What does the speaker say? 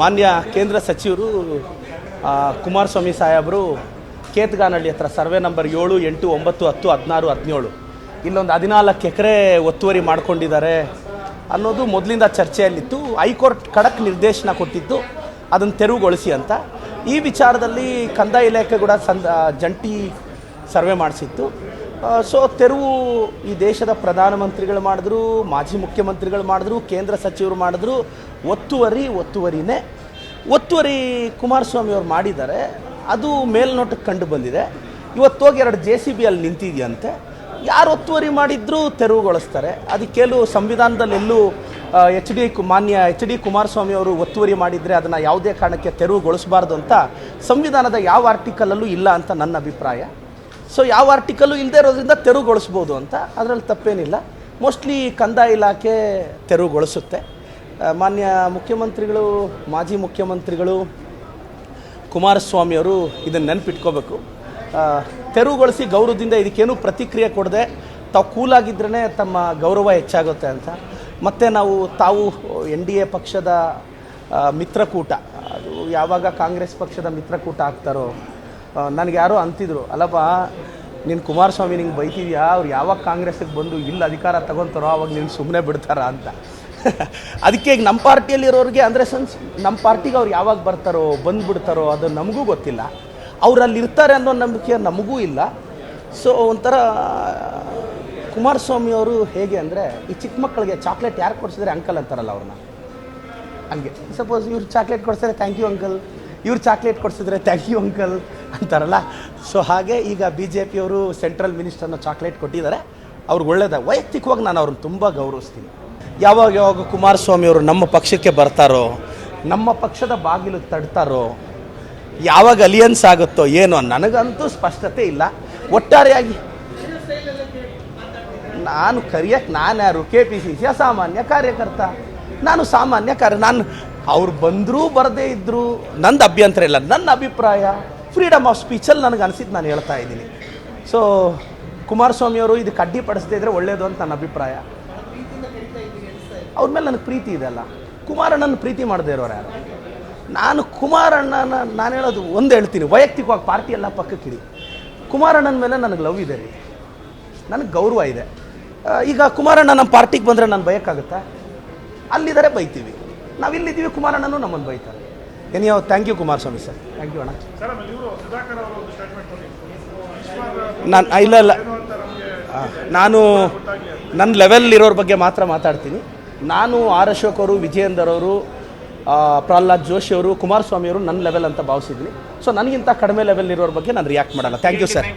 ಮಾನ್ಯ ಕೇಂದ್ರ ಸಚಿವರು ಕುಮಾರಸ್ವಾಮಿ ಸಾಹೇಬರು ಕೇತ್ಗಾನಹಳ್ಳಿ ಹತ್ರ ಸರ್ವೆ ನಂಬರ್ ಏಳು, ಎಂಟು, ಒಂಬತ್ತು, ಹತ್ತು, ಹದಿನಾರು, ಹದಿನೇಳು. ಇಲ್ಲೊಂದು ಹದಿನಾಲ್ಕು ಎಕರೆ ಒತ್ತುವರಿ ಮಾಡ್ಕೊಂಡಿದ್ದಾರೆ ಅನ್ನೋದು ಮೊದಲಿಂದ ಚರ್ಚೆಯಲ್ಲಿತ್ತು. ಹೈಕೋರ್ಟ್ ಖಡಕ್ ನಿರ್ದೇಶನ ಕೊಟ್ಟಿದ್ದು ಅದನ್ನು ತೆರವುಗೊಳಿಸಿ ಅಂತ. ಈ ವಿಚಾರದಲ್ಲಿ ಕಂದಾಯ ಇಲಾಖೆ ಕೂಡ ಸಂದ, ಜಂಟಿ ಸರ್ವೆ ಮಾಡಿಸಿತ್ತು. ಸೊ ತೆರವು ಈ ದೇಶದ ಪ್ರಧಾನಮಂತ್ರಿಗಳು ಮಾಡಿದ್ರು, ಮಾಜಿ ಮುಖ್ಯಮಂತ್ರಿಗಳು ಮಾಡಿದ್ರು, ಕೇಂದ್ರ ಸಚಿವರು ಮಾಡಿದ್ರು, ಒತ್ತುವರಿ, ಒತ್ತುವರಿನೇ. ಒತ್ತುವರಿ ಕುಮಾರಸ್ವಾಮಿ ಅವರು ಮಾಡಿದ್ದಾರೆ. ಅದು ಮೇಲ್ನೋಟಕ್ಕೆ ಕಂಡು ಬಂದಿದೆ. ಇವತ್ತು ಹೋಗಿ ಎರಡು ಜೆ ಸಿ ಬಿ ಅಲ್ಲಿ ನಿಂತಿದೆಯಂತೆ. ಯಾರು ಒತ್ತುವರಿ ಮಾಡಿದ್ರೂ ತೆರವುಗೊಳಿಸ್ತಾರೆ. ಅದಕ್ಕೆಲ್ಲೂ ಸಂವಿಧಾನದಲ್ಲಿ ಎಲ್ಲೂ ಎಚ್ ಡಿ ಮಾನ್ಯ ಎಚ್ ಡಿ ಕುಮಾರಸ್ವಾಮಿ ಅವರು ಒತ್ತುವರಿ ಮಾಡಿದರೆ ಅದನ್ನು ಯಾವುದೇ ಕಾರಣಕ್ಕೆ ತೆರವುಗೊಳಿಸಬಾರ್ದು ಅಂತ ಸಂವಿಧಾನದ ಯಾವ ಆರ್ಟಿಕಲಲ್ಲೂ ಇಲ್ಲ ಅಂತ ನನ್ನ ಅಭಿಪ್ರಾಯ. ಸೊ ಯಾವ ಆರ್ಟಿಕಲ್ಲು ಇಲ್ಲದೆ ಇರೋದ್ರಿಂದ ತೆರವುಗೊಳಿಸ್ಬೋದು ಅಂತ ಅದರಲ್ಲಿ ತಪ್ಪೇನಿಲ್ಲ. ಮೋಸ್ಟ್ಲಿ ಕಂದಾಯ ಇಲಾಖೆ ತೆರವುಗೊಳಿಸುತ್ತೆ. ಮಾನ್ಯ ಮುಖ್ಯಮಂತ್ರಿಗಳು, ಮಾಜಿ ಮುಖ್ಯಮಂತ್ರಿಗಳು, ಕುಮಾರಸ್ವಾಮಿಯವರು ಇದನ್ನು ನೆನಪಿಟ್ಕೋಬೇಕು. ತೆರವುಗೊಳಿಸಿ ಗೌರವದಿಂದ ಇದಕ್ಕೇನು ಪ್ರತಿಕ್ರಿಯೆ ಕೊಡದೆ ತಾವು ಕೂಲಾಗಿದ್ರೇ ತಮ್ಮ ಗೌರವ ಹೆಚ್ಚಾಗುತ್ತೆ ಅಂತ. ಮತ್ತು ನಾವು ತಾವು ಎನ್ ಡಿ ಎ ಪಕ್ಷದ ಮಿತ್ರಕೂಟ, ಅದು ಯಾವಾಗ ಕಾಂಗ್ರೆಸ್ ಪಕ್ಷದ ಮಿತ್ರಕೂಟ ಆಗ್ತಾರೋ ನನಗೆ ಯಾರೋ ಅಂತಿದ್ರು, ಅಲ್ಲಪ್ಪ, ನೀನು ಕುಮಾರಸ್ವಾಮಿ ನಿಂಗೆ ಬೈತಿದ್ಯಾ? ಅವ್ರು ಯಾವಾಗ ಕಾಂಗ್ರೆಸ್ಸಿಗೆ ಬಂದು ಇಲ್ಲಿ ಅಧಿಕಾರ ತಗೊತಾರೋ ಅವಾಗ ನೀನು ಸುಮ್ಮನೆ ಬಿಡ್ತಾರ ಅಂತ. ಅದಕ್ಕೆ ಈಗ ನಮ್ಮ ಪಾರ್ಟಿಯಲ್ಲಿರೋರಿಗೆ ಅಂದರೆ ಸನ್ಸ್ ನಮ್ಮ ಪಾರ್ಟಿಗೆ ಅವ್ರು ಯಾವಾಗ ಬರ್ತಾರೋ, ಬಂದುಬಿಡ್ತಾರೋ ಅದು ನಮಗೂ ಗೊತ್ತಿಲ್ಲ. ಅವ್ರು ಅಲ್ಲಿ ಇರ್ತಾರೆ ಅನ್ನೋ ನಂಬಿಕೆ ನಮಗೂ ಇಲ್ಲ. ಸೊ ಒಂಥರ, ಕುಮಾರಸ್ವಾಮಿ ಅವರು ಹೇಗೆ ಅಂದರೆ, ಈ ಚಿಕ್ಕ ಮಕ್ಕಳಿಗೆ ಚಾಕ್ಲೇಟ್ ಯಾರು ಕೊಡಿಸಿದ್ರೆ ಅಂಕಲ್ ಅಂತಾರಲ್ಲ ಅವ್ರನ್ನ? ಹಂಗೆ. ಸಪೋಸ್ ಇವ್ರು ಚಾಕ್ಲೇಟ್ ಕೊಡಿಸಿದ್ರೆ ಥ್ಯಾಂಕ್ ಯು ಅಂಕಲ್. ಇವ್ರು ಚಾಕ್ಲೇಟ್ ಕೊಡಿಸಿದ್ರೆ ಥ್ಯಾಂಕ್ ಯು ಅಂಕಲ್. ಅಂತಾರಲ್ಲ? ಸೊ ಹಾಗೆ ಈಗ ಬಿ ಜೆ ಪಿಯವರು ಸೆಂಟ್ರಲ್ ಮಿನಿಸ್ಟರ್ನ ಚಾಕ್ಲೇಟ್ ಕೊಟ್ಟಿದ್ದಾರೆ. ಅವ್ರಿಗೆ ಒಳ್ಳೇದ. ವೈಯಕ್ತಿಕವಾಗಿ ನಾನು ಅವ್ರನ್ನ ತುಂಬ ಗೌರವಿಸ್ತೀನಿ. ಯಾವಾಗ ಯಾವಾಗ ಕುಮಾರಸ್ವಾಮಿ ಅವರು ನಮ್ಮ ಪಕ್ಷಕ್ಕೆ ಬರ್ತಾರೋ, ನಮ್ಮ ಪಕ್ಷದ ಬಾಗಿಲು ತಡ್ತಾರೋ, ಯಾವಾಗ ಅಲಿಯನ್ಸ್ ಆಗುತ್ತೋ ಏನೋ ನನಗಂತೂ ಸ್ಪಷ್ಟತೆ ಇಲ್ಲ. ಒಟ್ಟಾರೆಯಾಗಿ ನಾನು ಕರಿಯಕ್ಕೆ ನಾನು ಯಾರು? ಕೆ ಪಿ ಸಿ ಸಿಯ ಸಾಮಾನ್ಯ ಕಾರ್ಯಕರ್ತ. ನಾನು ಸಾಮಾನ್ಯ ಕಾರ್ಯ ನಾನು ಅವ್ರು ಬಂದರೂ ಬರದೇ ಇದ್ದರು ನಂದು ಅಭ್ಯಂತರ ಇಲ್ಲ. ನನ್ನ ಅಭಿಪ್ರಾಯ ಫ್ರೀಡಮ್ ಆಫ್ ಸ್ಪೀಚಲ್ಲಿ ನನಗೆ ಅನಿಸಿದ್ದು ನಾನು ಹೇಳ್ತಾ ಇದ್ದೀನಿ. ಸೊ ಕುಮಾರಸ್ವಾಮಿಯವರು ಇದಕ್ಕೆ ಅಡ್ಡಿಪಡಿಸದೇ ಇದ್ದರೆ ಒಳ್ಳೆಯದು ಅಂತ ನನ್ನ ಅಭಿಪ್ರಾಯ. ಅವ್ರ ಮೇಲೆ ನನಗೆ ಪ್ರೀತಿ ಇದೆ ಅಲ್ಲ. ಕುಮಾರಣ್ಣನ ಪ್ರೀತಿ ಮಾಡದೇ ಇರೋರು ಯಾರು? ನಾನು ಕುಮಾರಣ್ಣನ, ನಾನು ಹೇಳೋದು ಒಂದು ಹೇಳ್ತೀನಿ. ವೈಯಕ್ತಿಕವಾಗಿ ಪಾರ್ಟಿ ಎಲ್ಲ ಪಕ್ಕಕ್ಕಿಡಿ ಕುಮಾರಣ್ಣನ ಮೇಲೆ ನನಗೆ ಲವ್ ಇದೆ ರೀ. ನನಗೆ ಗೌರವ ಇದೆ. ಈಗ ಕುಮಾರಣ್ಣ ನಮ್ಮ ಪಾರ್ಟಿಗೆ ಬಂದರೆ ನಾನು ಬಯೋಕ್ಕಾಗುತ್ತಾ? ಅಲ್ಲಿದ್ದಾರೆ ಬೈತೀವಿ. ನಾವಿಲ್ಲಿದ್ದೀವಿ, ಕುಮಾರಣ್ಣನೂ ನಮ್ಮನ್ನು ಬೈತಾರೆ. ಯಾವ thank you Kumaraswamy sir thank you ಅಣ್ಣ ನಾನು ಇಲ್ಲ ಇಲ್ಲ. ನಾನು ನನ್ನ ಲೆವೆಲ್ ಇರೋರ ಬಗ್ಗೆ ಮಾತ್ರ ಮಾತಾಡ್ತೀನಿ. ನಾನು ಆರ್ ಅಶೋಕ್ ಅವರು ವಿಜಯೇಂದರ್ ಅವರು ಪ್ರಹ್ಲಾದ್ ಜೋಶಿ ಅವರು ಕುಮಾರಸ್ವಾಮಿ ಅವರು ನನ್ನ ಲೆವೆಲ್ ಅಂತ ಭಾವಿಸಿದ್ದೀನಿ. ಸೊ ನನಗಿಂತ ಕಡಿಮೆ ಲೆವೆಲ್ ಇರೋರ ಬಗ್ಗೆ ನಾನು ರಿಯಾಕ್ಟ್ ಮಾಡಲ್ಲ. Thank you sir